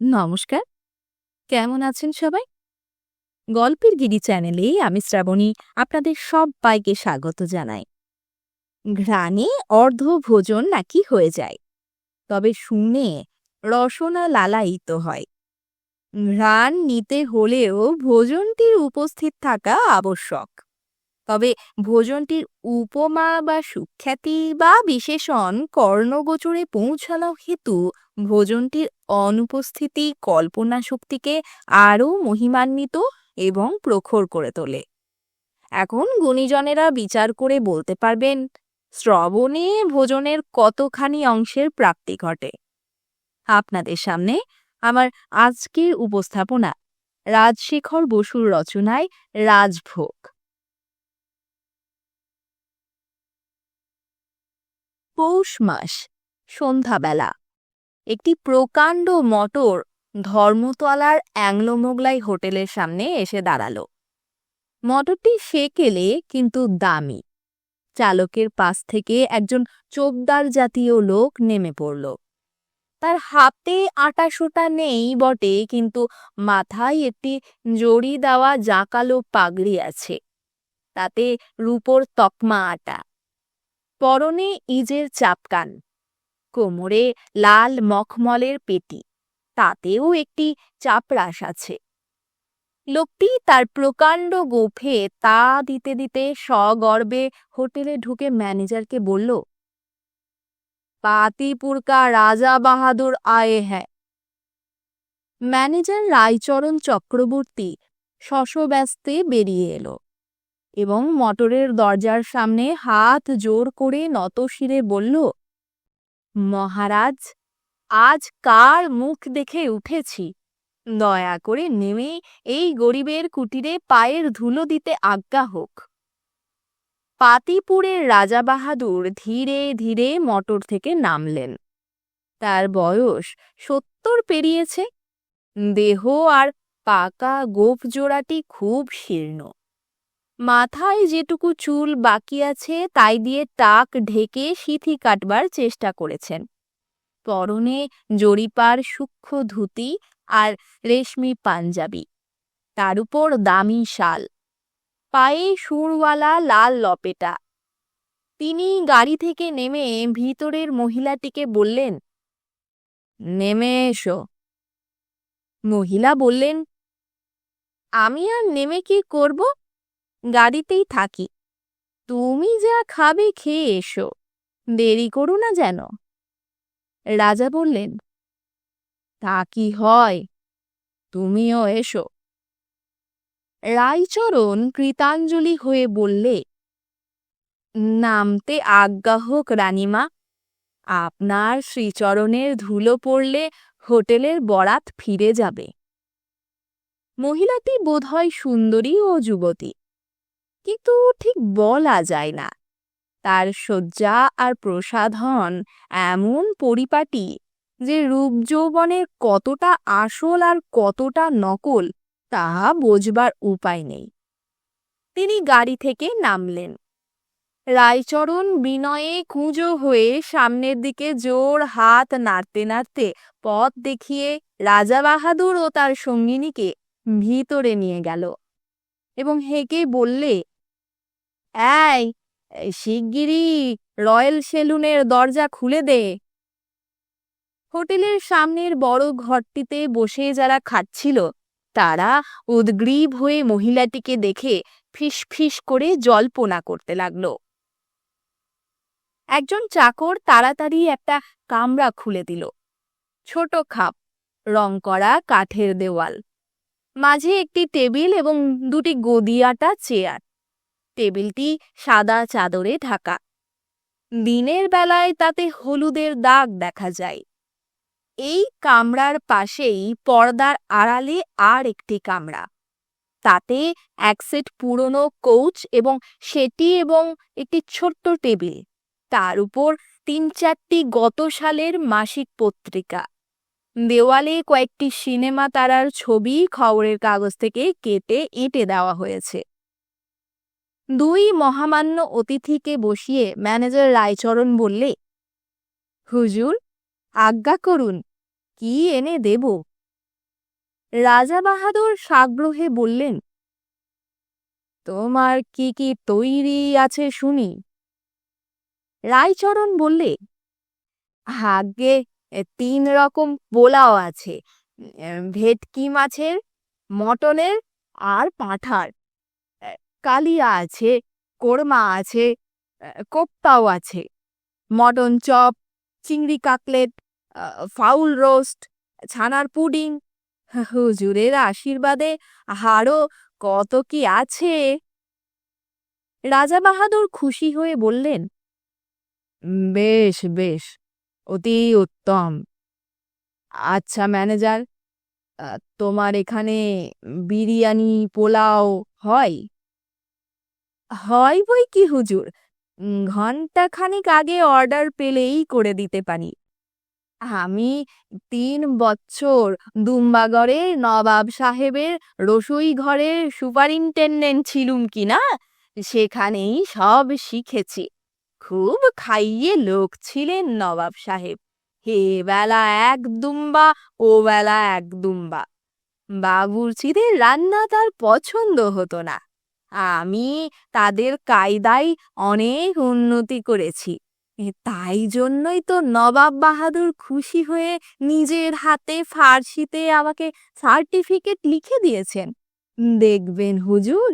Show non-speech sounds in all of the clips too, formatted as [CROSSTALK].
নমস্কার। কেমন আছেন সবাই? গল্পের গিরি চ্যানেলে আমি শ্রাবণী আপনাদের সবাইকে স্বাগত জানাই। ঘ্রাণে অর্ধ ভোজন নাকি হয়ে যায়, তবে শুনে রসনা লালায়িত হয়। ঘ্রাণ নিতে হলেও ভোজনটির উপস্থিত থাকা আবশ্যক। তবে ভোজনটির উপমা বা সুখ্যাতি বা বিশেষণ কর্ণগোচরে পৌঁছানো হেতু ভোজনটির অনুপস্থিতি কল্পনা শক্তিকে আরও মহিমান্বিত এবং প্রখর করে তোলে। এখন গুণীজনেরা বিচার করে বলতে পারবেন, শ্রবণে ভোজনের কতখানি অংশের প্রাপ্তি ঘটে? আপনাদের সামনে আমার আজকের উপস্থাপনা, রাজশেখর বসুর রচনায় রাজভোগ। পৌষ মাস, সন্ধ্যাবেলা। একটি প্রকাণ্ড মটর ধর্মতলার অ্যাংলো মোগলাই হোটেলের সামনে এসে দাঁড়াল। মটরটি সেকেলে কিন্তু দামি। চালকের পাশ থেকে একজন চোপদার জাতীয় লোক নেমে পড়ল। তার হাতে আটাশোটা নেই বটে, কিন্তু মাথায় একটি জড়ি দেওয়া জাঁকালো পাগড়ি আছে। তাতে রূপোর তকমা আটা। পরনে ইজের চাপকান কোমরে লাল মখমলের পেটি। তাতেও একটি চাপরাশ আছে। লোকটি তার প্রকাণ্ড গোফে তা দিতে দিতে সগর্বে হোটেলে ঢুকে ম্যানেজারকে বলল পাতিপুর কা রাজা বাহাদুর আয়ে হ্যাঁ ম্যানেজার রায়চরণ চক্রবর্তী শশব্যস্তে বেরিয়ে এলো। এবং মটরের দরজার সামনে হাত জোর করে নতশিরে বলল, মহারাজ, আজ কার মুখ দেখে উঠেছি। দয়া করে নেমে এই গরিবের কুটিরে পায়ের ধুলো দিতে আজ্ঞা হোক পাতিপুরের রাজা বাহাদুর ধীরে ধীরে মটর থেকে নামলেন। তার বয়স সত্তর পেরিয়েছে। দেহ আর পাকা গোপ জোড়াটি খুব শীর্ণ। মাথায় যেটুকু চুল বাকি আছে তাই দিয়ে টাক ঢেকে সিথি কাটবার চেষ্টা করেছেন। পরনে জরিপার সূক্ষ্ম ধুতি আর রেশমি পাঞ্জাবি। তার উপর দামি শাল। পায়ে সুরওয়ালা লাল লপেটা। তিনি গাড়ি থেকে নেমে ভিতরের মহিলাটিকে বললেন, নেমে এসো। মহিলা বললেন, আমি আর নেমে কি করব? গাড়িতেই থাকি। তুমি যা খাবে খেয়ে এসো। দেরি করো না যেন। রাজা বললেন, তা কি হয়? তুমিও এসো। রায়চরণ কৃতাঞ্জলি হয়ে বললে, নামতে আজ্ঞা হোক রানীমা, আপনার শ্রীচরণের ধুলো পড়লে হোটেলের বরাত ফিরে যাবে। মহিলাটি বোধহয় সুন্দরী ও যুবতী। কিন্তু ঠিক বলা যায় না। তার শয্যা আর প্রসাধন এমন পরিপাটি যে রূপ যৌবনের কতটা আসল আর কতটা নকল তাহা বোঝবার উপায় নেই। তিনি গাড়ি থেকে নামলেন। রায়চরণ বিনয়ে কুঁজো হয়ে সামনের দিকে জোর হাত নাড়তে নাড়তে পথ দেখিয়ে রাজা বাহাদুর ও তার সঙ্গিনীকে ভিতরে নিয়ে গেল এবং হেঁকে বললে এই শিগগিরই রয়্যাল সেলুনের দরজা খুলে দে। হোটেলের সামনের বড় ঘরটিতে বসে যারা খাচ্ছিল, তারা উদ্গ্রীব হয়ে মহিলাটিকে দেখে ফিস করে জল্পনা করতে লাগল। একজন চাকর তাড়াতাড়ি একটা কামরা খুলে দিল। ছোট খাপ, রং করা কাঠের দেওয়াল। মাঝে একটি টেবিল এবং দুটি গদিয়াটা চেয়ার। টেবিলটি সাদা চাদরে ঢাকা। দিনের বেলায় তাতে হলুদের দাগ দেখা যায়। এই কামরার পাশেই পর্দার আড়ালে আর একটি কামরা। তাতে এক সেট পুরনো কৌচ এবং সেটি এবং একটি ছোট্ট টেবিল। তার উপর তিন চারটি গত সালের মাসিক পত্রিকা। দেওয়ালে কয়েকটি সিনেমা তারার ছবি খবরের কাগজ থেকে কেটে এঁটে দেওয়া হয়েছে। দুই মহামান্য অতিথিকে বসিয়ে ম্যানেজার রায়চরণ বললে, হুজুর, আজ্ঞা করুন, কি এনে দেব? রাজা বাহাদুর সাগ্রহে বললেন, তোমার কি কি তৈরি আছে শুনি? রায়চরণ বললে আগে তিন রকম পোলাও আছে, ভেটকি মাছের, মটনের আর পাঁঠার। কালিয়া আছে, কোরমা আছে কোপ্তাও আছে। মটন চপ, চিংড়ি কাকলেট ফাউল রোস্ট ছানার পুডিং। [LAUGHS] হুজুরের আশীর্বাদে আরও কত কি আছে? রাজা বাহাদুর খুশি হয়ে বললেন, বেশ বেশ, অতি উত্তম। আচ্ছা ম্যানেজার তোমার এখানে বিরিয়ানি পোলাও হয়? হয় বই কি হুজুর? উম, ঘণ্টা খানিক আগে অর্ডার পেলেই করে দিতে পারি। আমি তিন বছর দুম্বাগড়ে নবাব সাহেবের রসুই ঘরের সুপারিনটেন্ডেন্ট ছিলুম কি না সেখানেই সব শিখেছি। খুব খাইয়ে লোক ছিলেন নবাব সাহেব। হে বেলা এক দুম্বা ও বেলা এক দুম্বা। বাবুর্চিদের রান্না তার পছন্দ হতো না। আমি তাদের কায়দায় অনেক উন্নতি করেছি। তাই জন্যই তো নবাব বাহাদুর খুশি হয়ে নিজের হাতে ফার্সিতে আমাকে সার্টিফিকেট লিখে দিয়েছেন। দেখবেন হুজুর।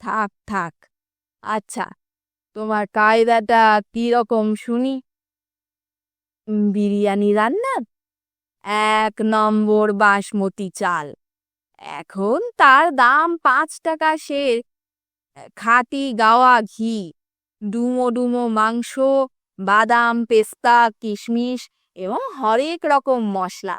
থাক থাক। আচ্ছা তোমার কায়দাটা কীরকম শুনি? বিরিয়ানি রান্না এক নম্বর বাসমতি চাল। এখন তার দাম পাঁচ টাকা সের। খাঁটি গাওয়া ঘি, ডুমো ডুমো মাংস, বাদাম, পেস্তা, কিশমিশ এবং হরেক রকম মশলা।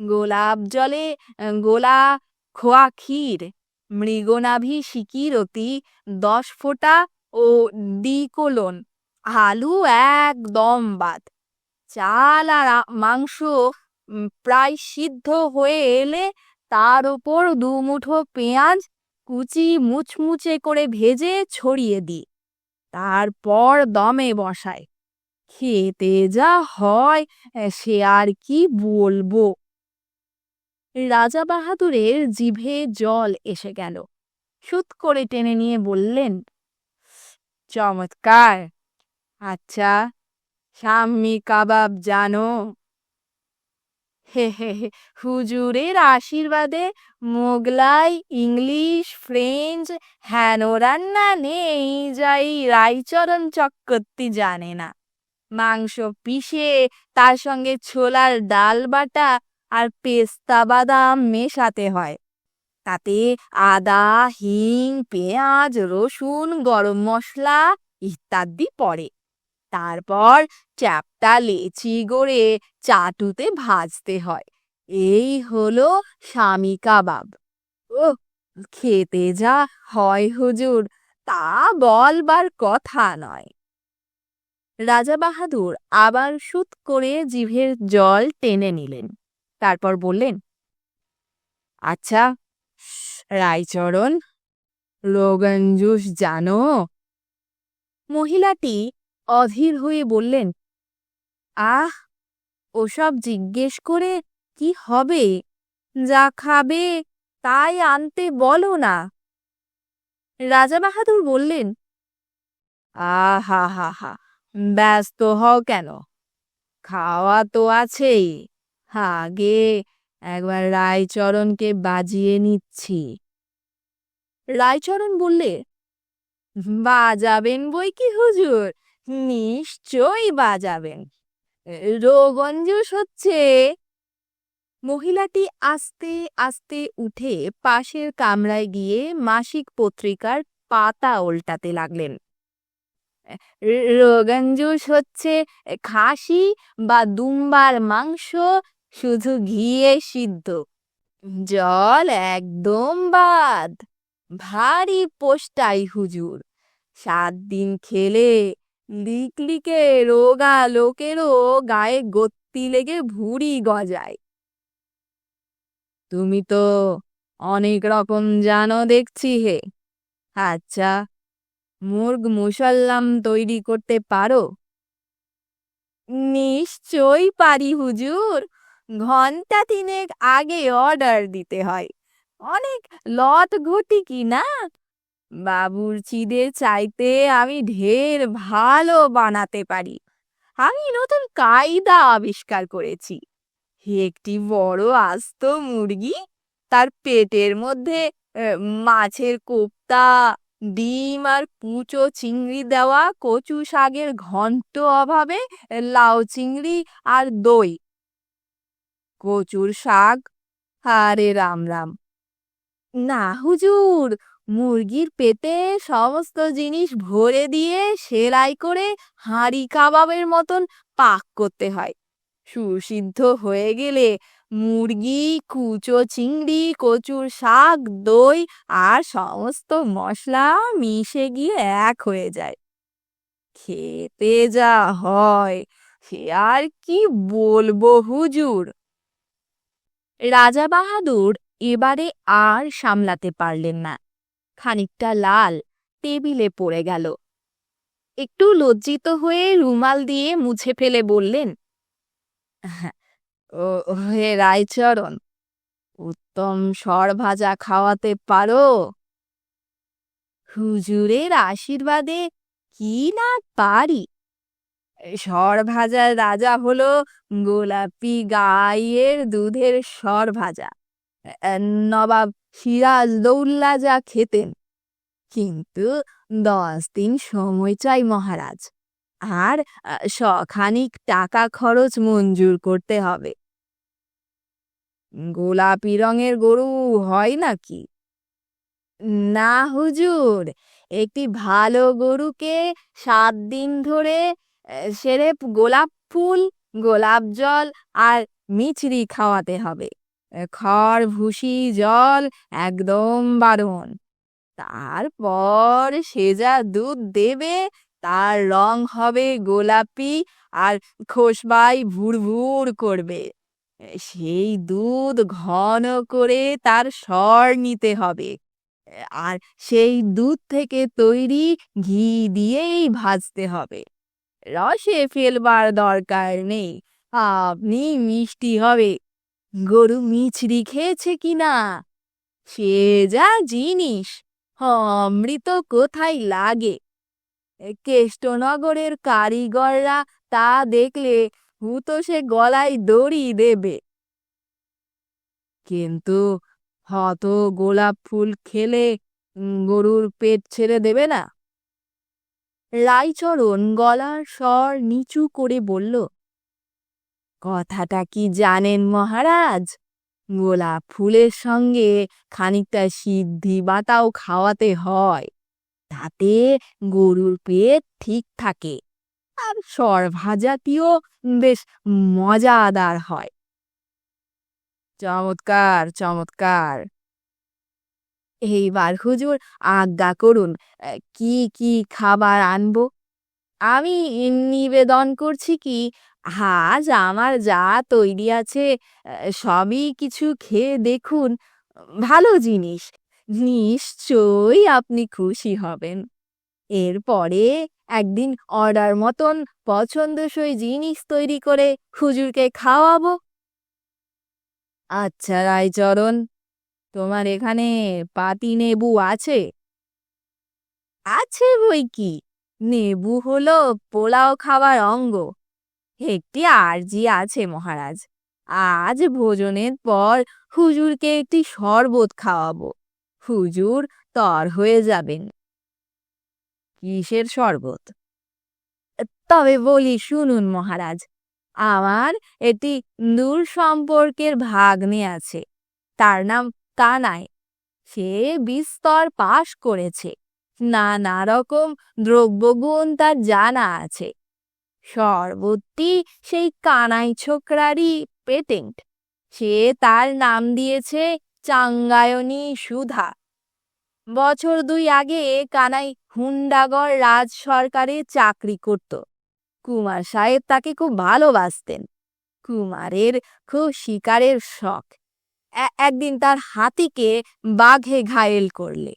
গোলাপ জলে, গোলা খোয়া ক্ষীর, মৃগনাভি সিকিরতি দশ ফোঁটা ও দ্বিকোলন আলু একদম বাদ। চাল আর মাংস প্রায় সিদ্ধ হয়ে এলে তার ওপর দু মুঠো পেঁয়াজ কুচি মুচমুচে করে ভেজে ছড়িয়ে দিই। তারপর দমে বসায় খেতে যা হয়, সে আর কি বলব? রাজা বাহাদুরের জিভে জল এসে গেল। সুত করে টেনে নিয়ে বললেন, চমৎকার! আচ্ছা শাম্মি কাবাব জানো হে হে হে, হুজুরের আশীর্বাদে মোগলাই, ইংলিশ, ফ্রেঞ্চ, হেন রান্না নেই, যাই রাইচরণ চক্রবর্তী জানে না। মাংস পিষে, তার সঙ্গে ছোলার ডাল বাটা আর পেস্তা বাদাম মেশাতে হয়। তাতে আদা, হিং, পেঁয়াজ, রসুন, গরম মশলা ইত্যাদি পড়ে। তারপর চ্যাপটা লেচি গড়ে চাটুতে ভাজতে হয়। এই হলো স্বামী কাবাব। ও খেতে যা হয় হুজুর, তা বলবার কথা নয়। রাজা বাহাদুর আবার সুত করে জিভের জল টেনে নিলেন। তারপর বললেন আচ্ছা রায়চরণ রোগন জানো? মহিলাটি অধীর হয়ে বললেন, আহ, ওসব জিজ্ঞেস করে কি হবে? যা খাবে তাই আনতে বলো না। রাজা বাহাদুর বললেন, আহা, হা হা, ব্যস্ত হও কেন? খাওয়া তো আছেই। আগে একবার রায়চরণকে বাজিয়ে নিচ্ছি। রায়চরণ বললে, বাজাবেন বই কি হুজুর? নিশ্চয়ই বাজাবেন। রোগঞ্জুস হচ্ছে মহিলাটি আস্তে আস্তে উঠে পাশের কামরায় গিয়ে মাসিক পত্রিকার পাতা ওল্টাতে লাগলেন। রোগঞ্জুস হচ্ছে খাসি বা দুম্বার মাংস শুধু ঘিয়ে সিদ্ধ। জল একদম বাদ। ভারী পোস্টাই হুজুর। সাত দিন খেলে লিকলিকে রোগা লোকেরও গায়ে গত্তি লেগে ভুঁড়ি গজায়। তুমি তো অনেক রকম জানো দেখছি হে। আচ্ছা মুর্গ মুসাল্লাম তৈরি করতে পারো? নিশ্চয়ই পারি হুজুর। ঘণ্টা তিনেক আগে অর্ডার দিতে হয়। অনেক লত ঘটি কি না? বাবুর্চিদের চাইতে আমি ঢের ভালো বানাতে পারি। আমি নতুন কায়দা আবিষ্কার করেছি। একটি বড় আস্ত মুরগি, তার পেটের মধ্যে মাছের কোপ্তা, ডিম আর কুচো চিংড়ি দেওয়া, কচু শাকের ঘন্ট অভাবে, লাউ চিংড়ি আর দই, কচুর শাক, আরে রাম রাম। না হুজুর মুরগির পেটে সমস্ত জিনিস ভরে দিয়ে সেলাই করে হাঁড়ি কাবাবের মতন পাক করতে হয়। সুসিদ্ধ হয়ে গেলে মুরগি, কুচো চিংড়ি, কচুর শাক, দই আর সমস্ত মশলা মিশে গিয়ে এক হয়ে যায়। খেতে যা হয়, সে আর কি বলব হুজুর? রাজা বাহাদুর এবারে আর সামলাতে পারলেন না। খানিকটা লাল টেবিলে পড়ে গেল। একটু লজ্জিত হয়ে রুমাল দিয়ে মুছে ফেলে বললেন ও হে রায়চরণ, উত্তম সর ভাজা খাওয়াতে পারো। হুজুরের আশীর্বাদে কি না পারি। সর ভাজার রাজা হলো গোলাপি গাইয়ের দুধের সর ভাজা নবাব সিরাজদৌল্লা যা খেতেন। কিন্তু দশ দিন সময় চাই মহারাজ। আর আহ, শখানিক টাকা খরচ মঞ্জুর করতে হবে। গোলাপি রঙের গরু হয় নাকি? না হুজুর একটি ভালো গরুকে সাত দিন ধরে সেরে গোলাপ ফুল গোলাপ জল আর মিছরি খাওয়াতে হবে। খড়, ভুসি, জল, একদম বারণ তারপর সে যা দুধ দেবে, তার রং হবে গোলাপি আর খোসবাই ভুরভুর করবে। সেই দুধ ঘন করে তার স্বর নিতে হবে। আর সেই দুধ থেকে তৈরি ঘি দিয়েই ভাজতে হবে। রসে ফেলবার দরকার নেই। আপনি মিষ্টি হবে। গরু মিছরি খেয়েছে কিনা? সে যা জিনিস, অমৃত কোথায় লাগে? কেষ্টনগরের কারিগররা তা দেখলে হুতো সে গলায় দড়ি দেবে। কিন্তু হত গোলাপ ফুল খেলে গরুর পেট ছেড়ে দেবে না? রাইচরণ গলার স্বর নিচু করে বলল কথাটা কি জানেন মহারাজ? গোলাপ ফুলের সঙ্গে খানিকটা সিদ্ধি বাতাও খাওয়াতে হয়। তাতে গরুর পেট ঠিক থাকে আর সর ভাজাটিও বেশ মজাদার হয়। চমৎকার চমৎকার। এইবার হুজুর আজ্ঞা করুন কি কি খাবার আনব? আমি নিবেদন করছি কি, আজ আমার যা তৈরি আছে সবই কিছু খেয়ে দেখুন, ভালো জিনিস। নিশ্চয়ই আপনি খুশি হবেন। এরপরে একদিন অর্ডার মতন পছন্দসই জিনিস তৈরি করে হুজুরকে খাওয়াবো। আচ্ছা রায়চরণ, তোমার এখানে পাতি নেবু আছে? আছে বই কি? নেবু হল পোলাও খাবার অঙ্গ। একটি আর্জি আছে, মহারাজ। আজ ভোজনের পর হুজুরকে একটি শরবত খাওয়াবো। হুজুর তর হয়ে যাবেন। কিসের শরবত? তবে বলি, শুনুন, মহারাজ, আমার এটি দূর সম্পর্কের ভাগ্নে আছে। তার নাম কানাই। সে বিস্তর পাশ করেছে। নানা রকম দ্রব্যগুণ তার জানা আছে। শরবতটি সেই কানাই ছোকরারই পেটেন্ট। সে তার নাম দিয়েছে চাঙ্গায়নী সুধা। বছর দুই আগে কানাই হুন্ডাগড় রাজ সরকারে চাকরি করত। কুমার সাহেব তাকে খুব ভালোবাসতেন। কুমারের খুব শিকারের শখ। একদিন তার হাতিকে বাঘে ঘায়েল করলে।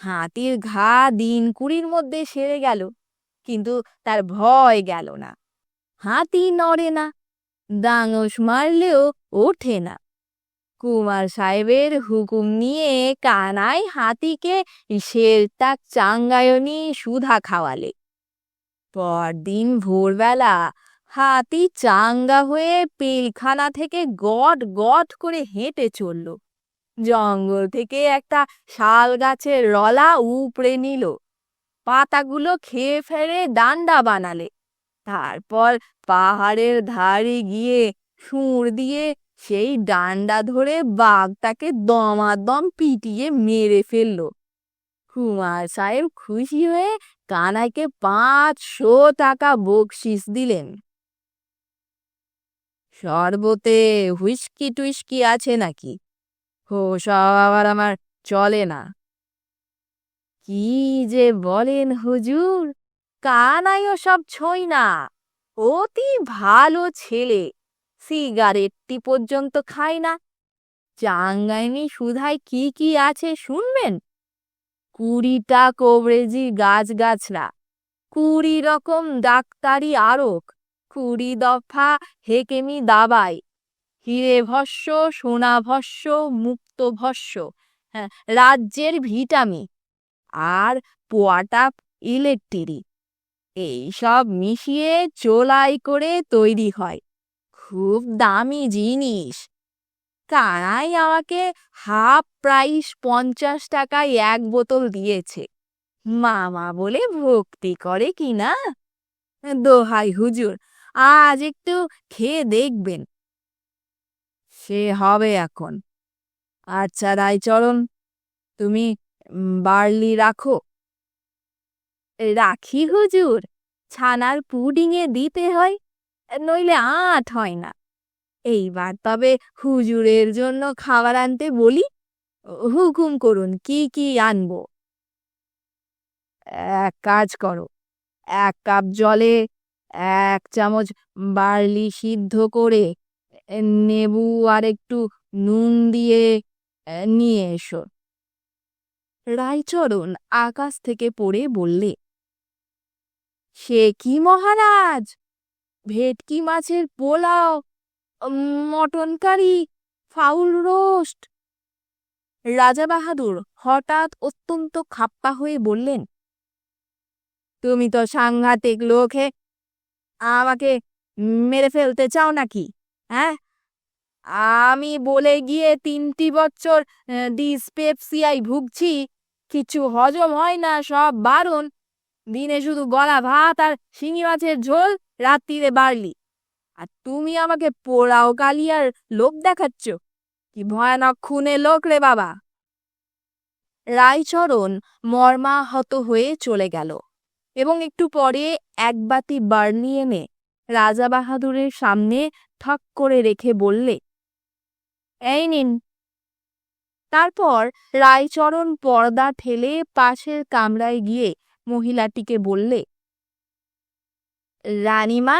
হাতির ঘা দিন কুড়ির মধ্যে সেরে গেল, কিন্তু তার ভয় গেল না। হাতি নড়ে না দাঙস মারলেও ওঠে না। কুমার সাহেবের হুকুম নিয়ে কানাই হাতিকে শেরতাক চাঙ্গায়নি সুধা খাওয়ালে। পরদিন ভোরবেলা হাতি চাঙ্গা হয়ে পিলখানা থেকে গট গট করে হেঁটে চলল। জঙ্গল থেকে একটা শাল গাছের রলা উপড়ে নিল। পাতাগুলো খেয়ে ফেলে ডান্ডা বানালে। তারপর পাহাড়ের ধারে গিয়ে সুর দিয়ে সেই ডান্ডা ধরে বাঘটাকে দমাদম পিটিয়ে মেরে ফেলল। কুমার সাহেব খুশি হয়ে কানাইকে পাঁচশো টাকা বকশিস দিলেন। শরবতে হুইস্কি টুইস্কি আছে নাকি? ও সব আবার আমার চলে না। কি যে বলেন হুজুর? কানাইও সব ছই না। অতি ভালো ছেলে। সিগারেটটি পর্যন্ত খায় না। চাঙ্গাইনি সুধায় কি কি আছে শুনবেন? কুড়িটা কবরেজি গাছগাছরা কুড়ি রকম ডাক্তারি আরক, কুড়ি দফা হেকেমি দাবাই হিরে ভস্য, সোনা ভস্য, মুক্ত ভস্য। হ্যাঁ রাজ্যের ভিটামিন আর পোয়াটা ইলেকট্রিক। এইসব মিশিয়ে চোলাই করে তৈরি হয়। খুব দামি জিনিস। কানাই আমাকে হাফ প্রাইস পঞ্চাশ টাকায় এক বোতল দিয়েছে। মামা বলে ভক্তি করে কি না? দোহাই হুজুর, আজ একটু খেয়ে দেখবেন। সে হবে এখন। আচ্ছা রায়চরণ তুমি বার্লি রাখো। রাখি হুজুর, ছানার পুডিংয়ে দিতে হয়, নইলে আট হয় না। এইবার তবে হুজুরের জন্য খাবার আনতে বলি। হুকুম করুন, কি কি আনব? এক কাজ করো, এক কাপ জলে এক চামচ বার্লি সিদ্ধ করে নেবু আর একটু নুন দিয়ে নিয়ে এসো। রায়চরণ আকাশ থেকে পড়ে বললে, সে কি মহারাজ? ভেটকি মাছের pulao mutton curry, fowl roast? রাজা বাহাদুর হঠাৎ অত্যন্ত খাপ্পা হয়ে বললেন, তুমি তো সাংঘাতিক লোক হে, আমাকে মেরে ফেলতে চাও নাকি? হ্যাঁ? আমি বলে গিয়ে তিনটি বছর ডিসপেপসিয়ায় ভুগছি। কিছু হজম হয় না, সব বারণ। দিনে শুধু গলা ভাত আর শিঙি মাছের ঝোল, রাত্রিরে বাড়লি আর তুমি আমাকে পোড়াও কালিয়ার লোক দেখাচ্ছ। কি ভয়ানক খুনে লোক রে বাবা। রায়চরণ মর্মাহত হয়ে চলে গেল এবং একটু পরে এক বাতি বার্নি এনে রাজা বাহাদুরের সামনে ঠক করে রেখে বললে, এই নিন। তারপর রায়চরণ পর্দা ঠেলে পাশের কামরায় গিয়ে মহিলাটিকে বললে, রানীমা,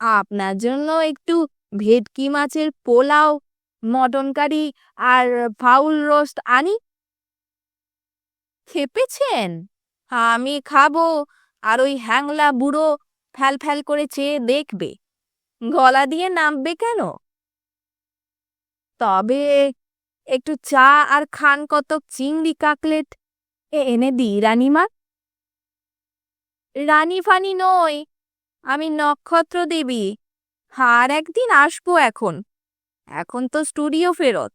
আপনার জন্য একটু ভেটকি মাছের পোলাও, মটন কারি আর ফাউল রোস্ট আনি। খেপেছেন? আমি খাব। আর ওই হ্যাংলা বুড়ো ফ্যাল ফ্যাল করে চেয়ে দেখবে। গলা দিয়ে নামবে কেন? তবে একটু চা আর খান কতক চিংড়ি কাকলেট এ এনে দিই রানীমা। রানী ফানি নই, আমি নক্ষত্র দেবী। আর একদিন আসব এখন। এখন তো স্টুডিও ফেরত।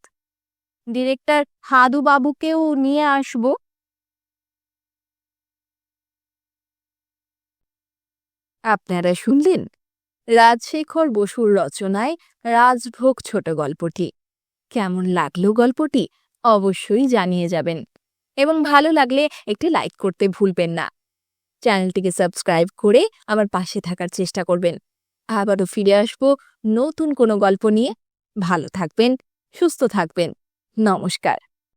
ডিরেক্টর হাদু বাবুকেও নিয়ে আসব। আপনারা শুনলেন রাজশেখর বসুর রচনায় রাজভোগ ছোট গল্পটি। কেমন লাগল গল্পটি অবশ্যই জানিয়ে যাবেন এবং ভালো লাগলে একটি লাইক করতে ভুলবেন না। চ্যানেলটিকে সাবস্ক্রাইব করে আমার পাশে থাকার চেষ্টা করবেন। আবারও ফিরে আসব নতুন কোনো গল্প নিয়ে। ভালো থাকবেন, সুস্থ থাকবেন। নমস্কার।